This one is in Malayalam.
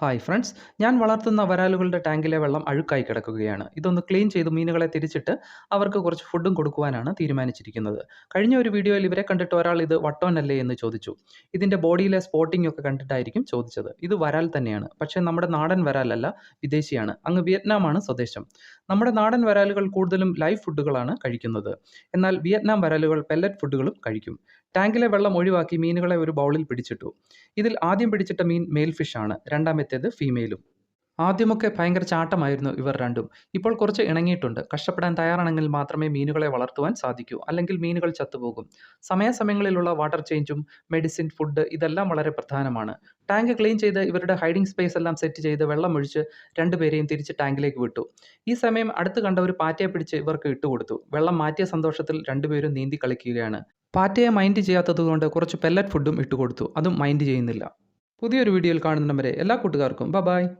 ഹായ് ഫ്രണ്ട്സ് ഞാൻ വളർത്തുന്ന വരാലുകളുടെ ടാങ്കിലെ വെള്ളം അഴുക്കായി കിടക്കുകയാണ്. ഇതൊന്ന് ക്ലീൻ ചെയ്ത് മീനുകളെ തിരിച്ചിട്ട് അവർക്ക് കുറച്ച് ഫുഡും കൊടുക്കുവാനാണ് തീരുമാനിച്ചിരിക്കുന്നത്. കഴിഞ്ഞ ഒരു വീഡിയോയിൽ ഇവരെ കണ്ടിട്ട് ഒരാൾ ഇത് വട്ടോനല്ലേ എന്ന് ചോദിച്ചു. ഇതിന്റെ ബോഡിയിലെ സ്പോട്ടിംഗ് ഒക്കെ കണ്ടിട്ടായിരിക്കും ചോദിച്ചത്. ഇത് വരാൽ തന്നെയാണ്. പക്ഷേ നമ്മുടെ നാടൻ വരാലല്ല വിദേശിയാണ്. അങ്ങ് വിയറ്റ്നാമാണ് സ്വദേശം. നമ്മുടെ നാടൻ വരാലുകൾ കൂടുതലും ലൈവ് ഫുഡുകളാണ് കഴിക്കുന്നത്. എന്നാൽ വിയറ്റ്നാം വരാലുകൾ പെല്ലറ്റ് ഫുഡുകളും കഴിക്കും. ടാങ്കിലെ വെള്ളം ഒഴിവാക്കി മീനുകളെ ഒരു ബൗളിൽ പിടിച്ചിട്ടു. ഇതിൽ ആദ്യം പിടിച്ചിട്ട മീൻ മെയിൽ ആണ്. രണ്ടാമത്തേത് ഫീമെയിലും ആദ്യമൊക്കെ ഭയങ്കര ചാട്ടമായിരുന്നു ഇവർ രണ്ടും. ഇപ്പോൾ കുറച്ച് ഇണങ്ങിയിട്ടുണ്ട്. കഷ്ടപ്പെടാൻ തയ്യാറാണെങ്കിൽ മാത്രമേ മീനുകളെ വളർത്തുവാൻ സാധിക്കൂ. അല്ലെങ്കിൽ മീനുകൾ ചത്തുപോകും. സമയാസമയങ്ങളിലുള്ള വാട്ടർ ചേഞ്ചും മെഡിസിൻ ഫുഡ് ഇതെല്ലാം വളരെ പ്രധാനമാണ്. ടാങ്ക് ക്ലീൻ ചെയ്ത് ഇവരുടെ ഹൈഡിംഗ് സ്പേസ് എല്ലാം സെറ്റ് ചെയ്ത് വെള്ളമൊഴിച്ച് രണ്ടുപേരെയും തിരിച്ച് ടാങ്കിലേക്ക് വിട്ടു. ഈ സമയം അടുത്ത് കണ്ട ഒരു പാറ്റയെ പിടിച്ച് ഇവർക്ക് ഇട്ടുകൊടുത്തു. വെള്ളം മാറ്റിയ സന്തോഷത്തിൽ രണ്ടുപേരും നീന്തി കളിക്കുകയാണ്. പാറ്റയെ മൈൻഡ് ചെയ്യാത്തതുകൊണ്ട് കുറച്ച് പെല്ലറ്റ് ഫുഡും ഇട്ടുകൊടുത്തു. അതും മൈൻഡ് ചെയ്യുന്നില്ല. പുതിയൊരു വീഡിയോയിൽ കാണുന്നവരെ എല്ലാ കൂട്ടുകാർക്കും ബ.